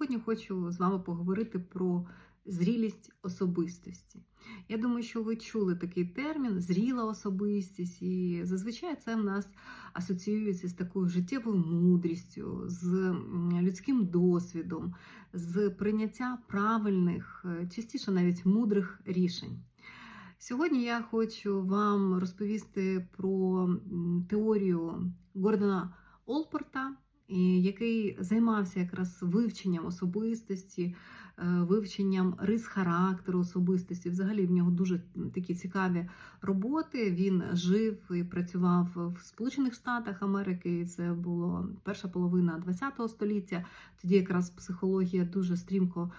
сьогодні хочу з вами поговорити про зрілість особистості. Я думаю, що ви чули такий термін зріла особистість, і зазвичай це в нас асоціюється з такою життєвою мудрістю, з людським досвідом, з прийняття правильних, е, частіше навіть мудрих рішень. Сьогодні я хочу вам розповісти про теорію Гордона Олпорта, який займався якраз вивченням особистості, е, вивченням рис характеру особистості. Взагалі в нього дуже такі цікаві роботи. Він жив і працював в Сполучених Штатах Америки. і Це було перша половина ХХ століття. Тоді якраз психологія дуже стрімко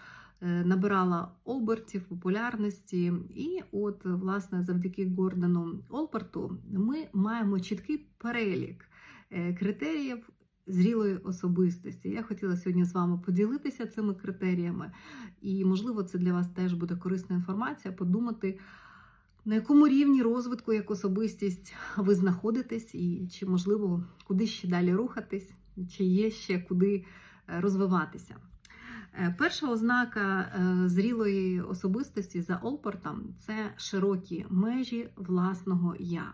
е, набирала обертів, популярності. І от, власне, завдяки Гордону Олпорту ми маємо чіткий перелік е, критеріїв зрілої особистості. Я хотіла сьогодні з вами поділитися цими критеріями, і, можливо, це для вас теж буде корисна інформація, подумати. На якому рівні розвитку як особистість ви знаходитесь, і чи можливо куди ще далі рухатись, чи є ще куди е, розвиватися? Е, Перша ознака е, зрілої особистості за Олпортом це широкі межі власного я.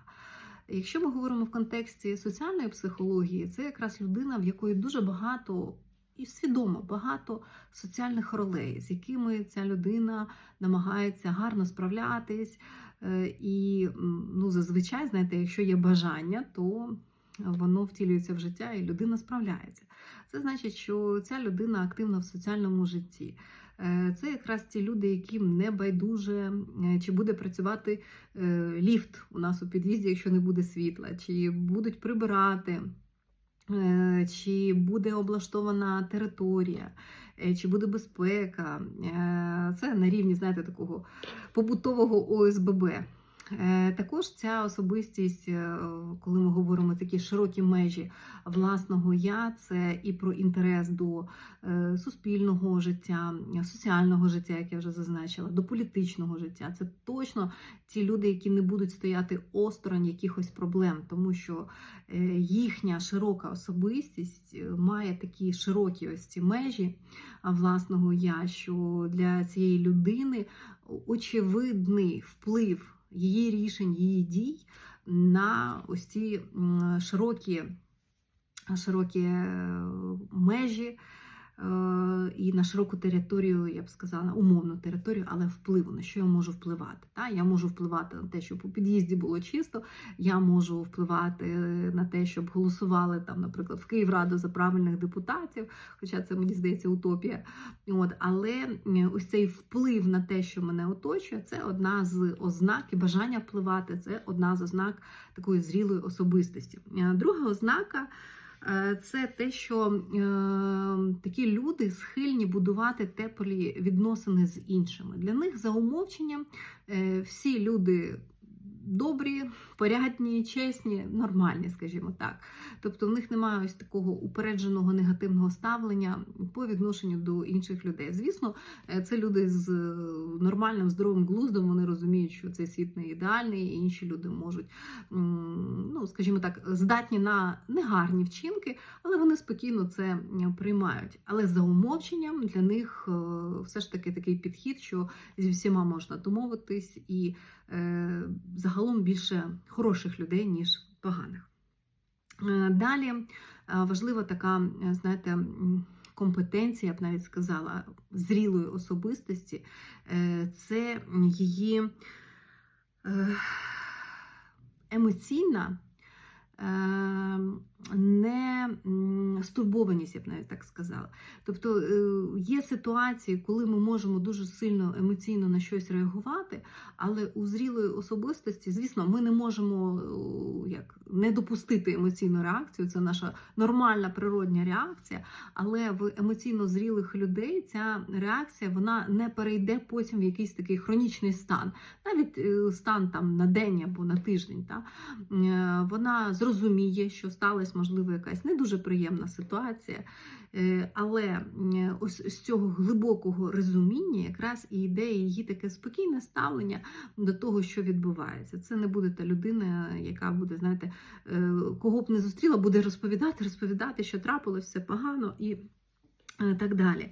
Якщо ми говоримо в контексті соціальної психології, це якраз людина, в якої дуже багато і свідомо багато соціальних ролей, з якими ця людина намагається гарно справлятись. Е, І ну, зазвичай, знаєте, якщо є бажання, то воно втілюється в життя і людина справляється. Це значить, що ця людина активна в соціальному житті. Е, Це якраз ті люди, яким не байдуже, е, чи буде працювати е, ліфт у нас у під'їзді, якщо не буде світла, чи будуть прибирати, чи буде облаштована територія, чи буде безпека. Це на рівні, знаєте, такого побутового ОСББ. Е, Також ця особистість, е, коли ми говоримо такі широкі межі власного я, це і про інтерес до е, суспільного життя, соціального життя, як я вже зазначила, до політичного життя. Це точно ті люди, які не будуть стояти осторонь якихось проблем, тому що їхня широка особистість має такі широкі ось ці межі власного я, що для цієї людини очевидний вплив її рішень, її дій на ось ці широкі, широкі е, межі і на широку територію, я б сказала, умовну територію, але впливу, на що я можу впливати. Та? Я можу впливати на те, щоб у під'їзді було чисто, я можу впливати на те, щоб голосували, там, наприклад, в Київраду за правильних депутатів, хоча це, мені здається, утопія. От, але е, ось цей вплив на те, що мене оточує, це одна з ознак і бажання впливати, це одна з ознак такої зрілої особистості. Е, Друга ознака. Е, Це те, що е, такі люди схильні будувати теплі відносини з іншими. Для них за умовченням е, всі люди добрі, порядні, чесні, нормальні, скажімо так. Тобто в них немає ось такого упередженого негативного ставлення по відношенню до інших людей. Звісно, е, це люди з е, нормальним здоровим глуздом. Вони розуміють, що цей світ не ідеальний, і інші люди можуть, ну скажімо так, здатні на негарні вчинки, але вони спокійно це приймають. Але за умовченням для них е, все ж таки такий підхід, що зі всіма можна домовитись, і загалом більше хороших людей, ніж поганих. Е, Далі е, важлива така, е, знаєте, компетенція, я б навіть сказала, зрілої особистості е, це її е, емоційна. Не стурбованість, я б навіть так сказала. Тобто е, є ситуації, коли ми можемо дуже сильно емоційно на щось реагувати, але у зрілої особистості, звісно, ми не можемо е, як, не допустити емоційну реакцію, це наша нормальна природня реакція. Але в емоційно зрілих людей ця реакція вона не перейде потім в якийсь такий хронічний стан, навіть е, стан там на день або на тиждень. Та? Вона зрозуміє, що сталася, можливо, якась не дуже приємна ситуація. Е, Але ось з цього глибокого розуміння якраз і йде її таке спокійне ставлення до того, що відбувається. Це не буде та людина, яка буде, знаєте, е, кого б не зустріла, буде розповідати, розповідати, що трапилось все погано. і е, так далі.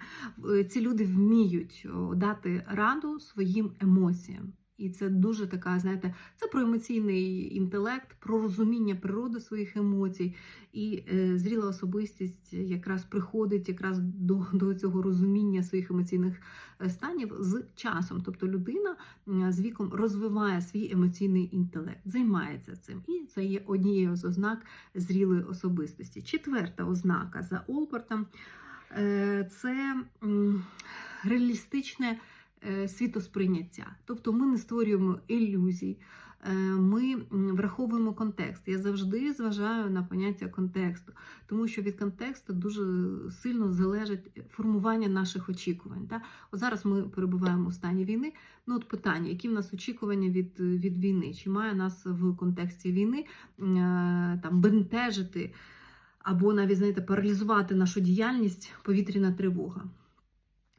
Ці люди вміють дати раду своїм емоціям. І це дуже така, знаєте, це про емоційний інтелект, про розуміння природи своїх емоцій. І е, зріла особистість якраз приходить якраз до, до цього розуміння своїх емоційних е, станів з часом. Тобто людина з віком розвиває свій емоційний інтелект, займається цим. І це є однією з ознак зрілої особистості. Четверта ознака за Олпортом е, це реалістичне світосприйняття. Тобто ми не створюємо ілюзій, е, ми враховуємо контекст. Я завжди зважаю на поняття контексту, тому що від контексту дуже сильно залежить формування наших очікувань. Та? От зараз ми перебуваємо у стані війни. Ну, от питання, які в нас очікування від, від війни? Чи має нас в контексті війни е, там бентежити? Або навіть знаєте, паралізувати нашу діяльність повітряна тривога.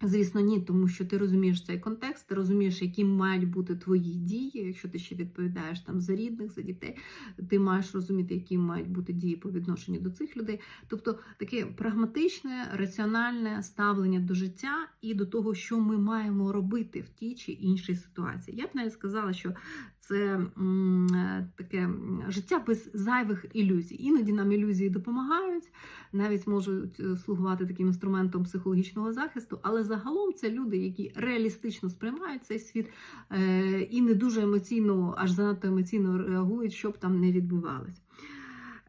Звісно, ні, тому що ти розумієш цей контекст, ти розумієш, які мають бути твої дії, якщо ти ще відповідаєш там за рідних, за дітей, ти маєш розуміти, які мають бути дії по відношенню до цих людей. Тобто таке прагматичне, раціональне ставлення до життя і до того, що ми маємо робити в тій чи іншій ситуації. Я б навіть сказала, що це таке життя без зайвих ілюзій. Іноді нам ілюзії допомагають, навіть можуть е, слугувати таким інструментом психологічного захисту, але загалом це люди, які реалістично сприймають цей світ е, і не дуже емоційно, аж занадто емоційно реагують, щоб там не відбувалось.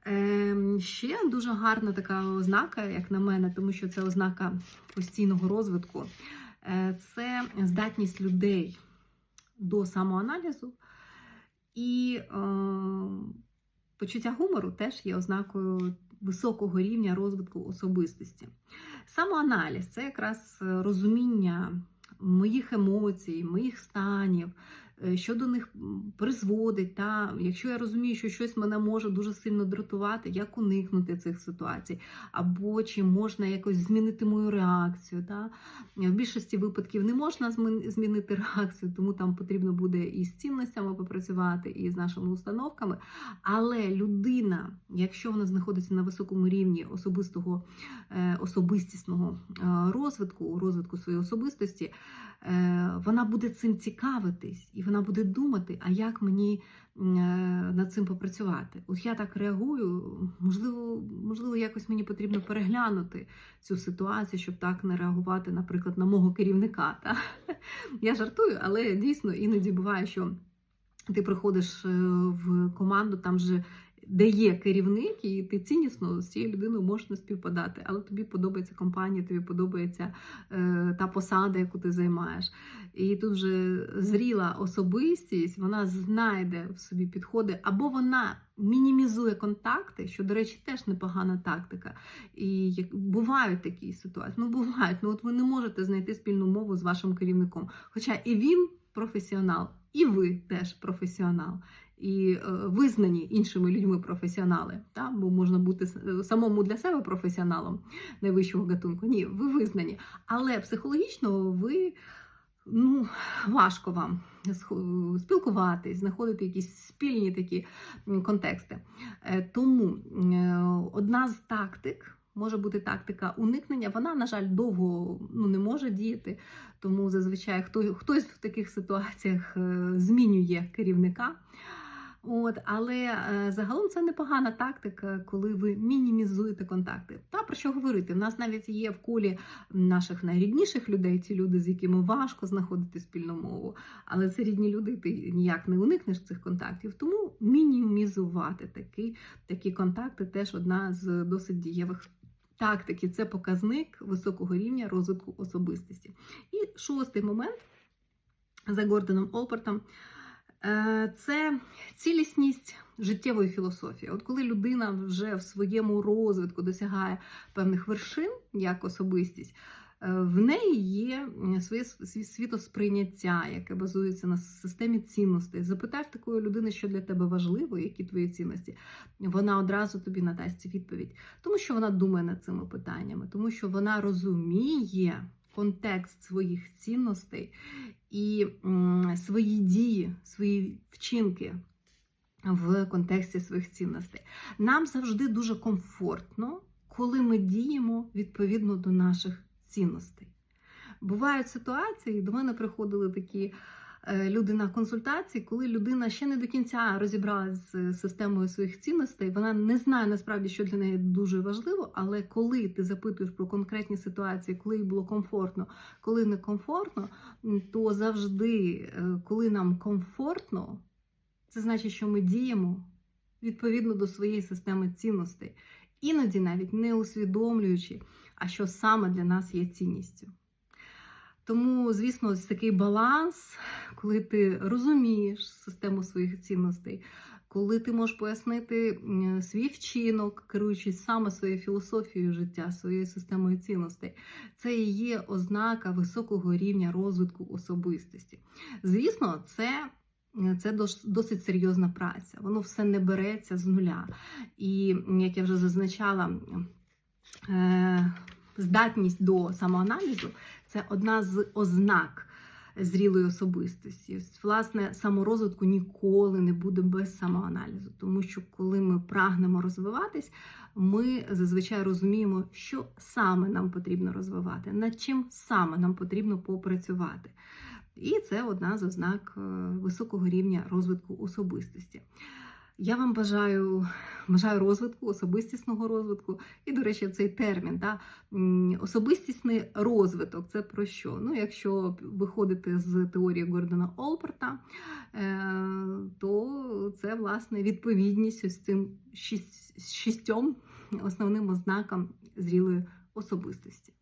Е, ще дуже гарна така ознака, як на мене, тому що це ознака постійного розвитку. Е, це здатність людей до самоаналізу і е, почуття гумору теж є ознакою високого рівня розвитку особистості. Самоаналіз це якраз е, розуміння моїх емоцій, моїх станів, що до них призводить. Та якщо я розумію, що щось мене може дуже сильно дратувати, як уникнути цих ситуацій, або чи можна якось змінити мою реакцію. Та? В більшості випадків не можна змінити реакцію, тому там потрібно буде і з цінностями попрацювати, і з нашими установками. Але людина, якщо вона знаходиться на високому рівні особистого е, особистісного е, розвитку, розвитку своєї особистості, е, вона буде цим цікавитись, і вона буде думати, а як мені е, над цим попрацювати. От я так реагую, можливо, можливо, якось мені потрібно переглянути цю ситуацію, щоб так не реагувати, наприклад, на мого керівника. Та? Я жартую, але дійсно іноді буває, що ти приходиш е, в команду, там же де є керівник, і ти ціннісно з цією людиною можеш не співпадати, але тобі подобається компанія, тобі подобається е, та посада, яку ти займаєш. І тут вже зріла особистість, вона знайде в собі підходи, або вона мінімізує контакти, що, до речі, теж непогана тактика. І як бувають такі ситуації. Ну, бувають. Ну, от ви не можете знайти спільну мову з вашим керівником. Хоча і він професіонал, і ви теж професіонал. І е, визнані іншими людьми професіонали, та? бо можна бути е, самому для себе професіоналом найвищого гатунку. Ні, ви визнані. Але психологічно ви ну, важко вам спілкуватись, знаходити якісь спільні такі контексти. Е, Тому одна з тактик. Може бути тактика уникнення, вона, на жаль, довго ну, не може діяти, тому зазвичай хто, хтось в таких ситуаціях змінює керівника. От, але е, загалом це непогана тактика, коли ви мінімізуєте контакти. Та про що говорити? У нас навіть є в колі наших найрідніших людей, ті люди, з якими важко знаходити спільну мову. Але це рідні люди, ти ніяк не уникнеш цих контактів. Тому мінімізувати такі, такі контакти теж одна з досить дієвих. Тактики це показник високого рівня розвитку особистості. І шостий момент за Гордоном Олпортом це цілісність життєвої філософії. От коли людина вже в своєму розвитку досягає певних вершин як особистість, е, в неї є своє світосприйняття, яке базується на системі цінностей. Запитаєш такої людини, що для тебе важливо, які твої цінності, вона одразу тобі надасть відповідь, тому що вона думає над цими питаннями, тому що вона розуміє контекст своїх цінностей і свої дії, свої вчинки в контексті своїх цінностей. Нам завжди дуже комфортно, коли ми діємо відповідно до наших цінностей. Бувають ситуації, до мене приходили такі люди на консультації, коли людина ще не до кінця розібралася з системою своїх цінностей, вона не знає насправді, що для неї дуже важливо, але коли ти запитуєш про конкретні ситуації, коли їй було комфортно, коли некомфортно, м, то завжди, е, коли нам комфортно, це значить, що ми діємо відповідно до своєї системи цінностей, іноді навіть не усвідомлюючи, а що саме для нас є цінністю. Тому, звісно, ось такий баланс, коли ти розумієш систему своїх цінностей, коли ти можеш пояснити свій вчинок, керуючись саме своєю філософією життя, своєю системою цінностей, це і є ознака високого рівня розвитку особистості. Звісно, це. Це досить серйозна праця, воно все не береться з нуля. І як я вже зазначала, е, здатність до самоаналізу це одна з ознак зрілої особистості. Власне, саморозвитку ніколи не буде без самоаналізу, тому що коли ми прагнемо розвиватись, ми зазвичай розуміємо, що саме нам потрібно розвивати, над чим саме нам потрібно попрацювати. І це одна з ознак е, високого рівня розвитку особистості. Я вам бажаю, бажаю розвитку, особистісного розвитку. І, до речі, цей термін, да, особистісний розвиток це про що? Ну, якщо виходити з теорії Гордона Олперта, е, то це власне відповідність ось цим шість, шістьом основним ознакам зрілої особистості.